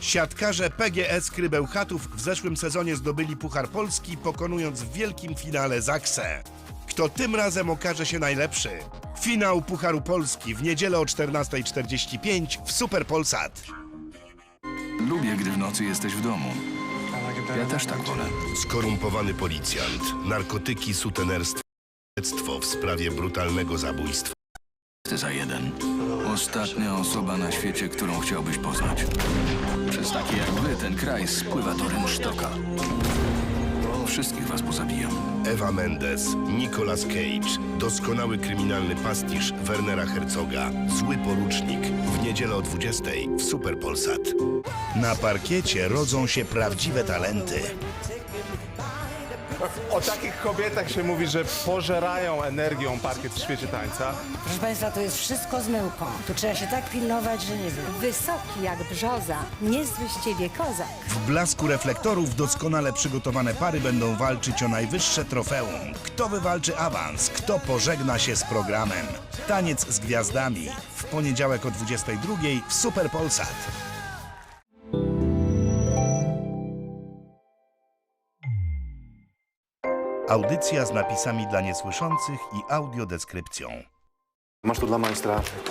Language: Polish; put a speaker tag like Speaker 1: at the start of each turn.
Speaker 1: Siatkarze PGS Krybełchatów w zeszłym sezonie zdobyli Puchar Polski, pokonując w wielkim finale Zaksę. Kto tym razem okaże się najlepszy? Finał Pucharu Polski w niedzielę o 14.45 w Super Polsat.
Speaker 2: Lubię, gdy w nocy jesteś w domu. Ja też tak wolę.
Speaker 1: Skorumpowany policjant, narkotyki, sutenerstwo, śledztwo w sprawie brutalnego zabójstwa.
Speaker 2: Ty za jeden. Ostatnia osoba na świecie, którą chciałbyś poznać. Przez takie jak wy ten kraj spływa do rynsztoka. Wszystkich was pozabijam.
Speaker 1: Ewa Mendes, Nicolas Cage, doskonały kryminalny pastisz Wernera Herzoga, Zły porucznik w niedzielę o 20.00 w Super Polsat. Na parkiecie rodzą się prawdziwe talenty.
Speaker 3: O takich kobietach się mówi, że pożerają energią parkiet w świecie tańca.
Speaker 4: Proszę Państwa, to jest wszystko zmyłką. Tu trzeba się tak pilnować, że nie wiem.
Speaker 5: Wysoki jak brzoza, niezły z ciebie kozak.
Speaker 1: W blasku reflektorów doskonale przygotowane pary będą walczyć o najwyższe trofeum. Kto wywalczy awans, kto pożegna się z programem. Taniec z gwiazdami w poniedziałek o 22.00 w Super Polsat. Audycja z napisami dla niesłyszących i audiodeskrypcją.
Speaker 6: Masz tu dla majstra